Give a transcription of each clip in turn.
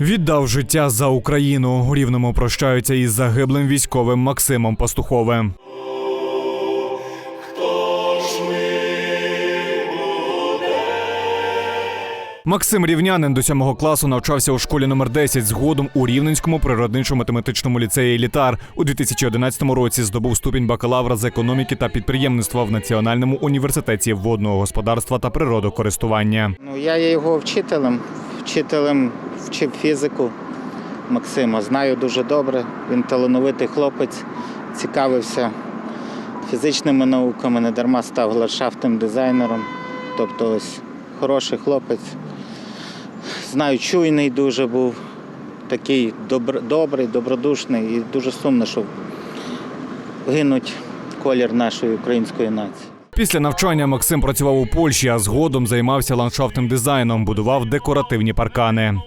Віддав життя за Україну. У рівному прощаються із загиблим військовим Максимом Пастуховим. Максим Рівнянин до сьомого класу навчався у школі номер 10 згодом у Рівненському природничо-математичному ліцеї Елітар. У 2011 році здобув ступінь бакалавра з економіки та підприємництва в Національному університеті водного господарства та природокористування. Ну, я є його вчителем. Вчителем вчив фізику Максима. Знаю дуже добре. Він талановитий хлопець, цікавився фізичними науками, не дарма став ландшафтним дизайнером. Тобто ось хороший хлопець. Знаю, чуйний дуже був, такий добр, добрий, добродушний і дуже сумно, що гинуть колір нашої української нації. Після навчання Максим працював у Польщі, а згодом займався ландшафтним дизайном, будував декоративні паркани.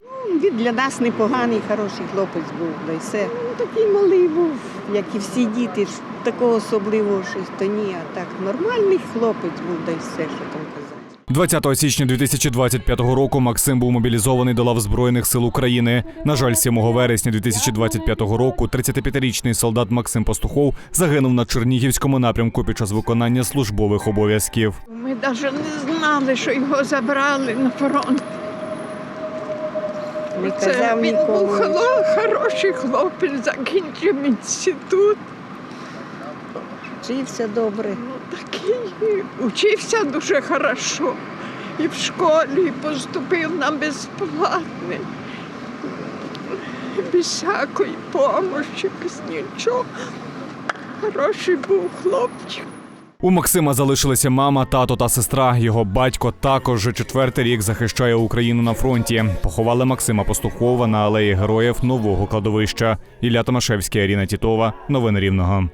Він для нас непоганий, хороший хлопець був, да й все. Ну, такий малий був, як і всі діти, ж такого особливого щось то ні, а так нормальний хлопець був, да й все, що там казати. 20 січня 2025 року Максим був мобілізований до лав Збройних сил України. На жаль, 7 вересня 2025 року 35-річний солдат Максим Пастухов загинув на Чернігівському напрямку під час виконання службових обов'язків. Ми навіть не знали, що його забрали на фронт. Не Це казав він був нікому. хороший хлопець, закінчив інститут. Вчився добре. Ну, такий учився дуже хорошо. І в школі поступив на безплатний. Без всякої допомоги, без нічого. Хороший був хлопчик. У Максима залишилися мама, тато та сестра. Його батько також вже четвертий рік захищає Україну на фронті. Поховали Максима Пастухова на алеї героїв нового кладовища. Ілля Томашевський, Аріна Тітова. Новини Рівного.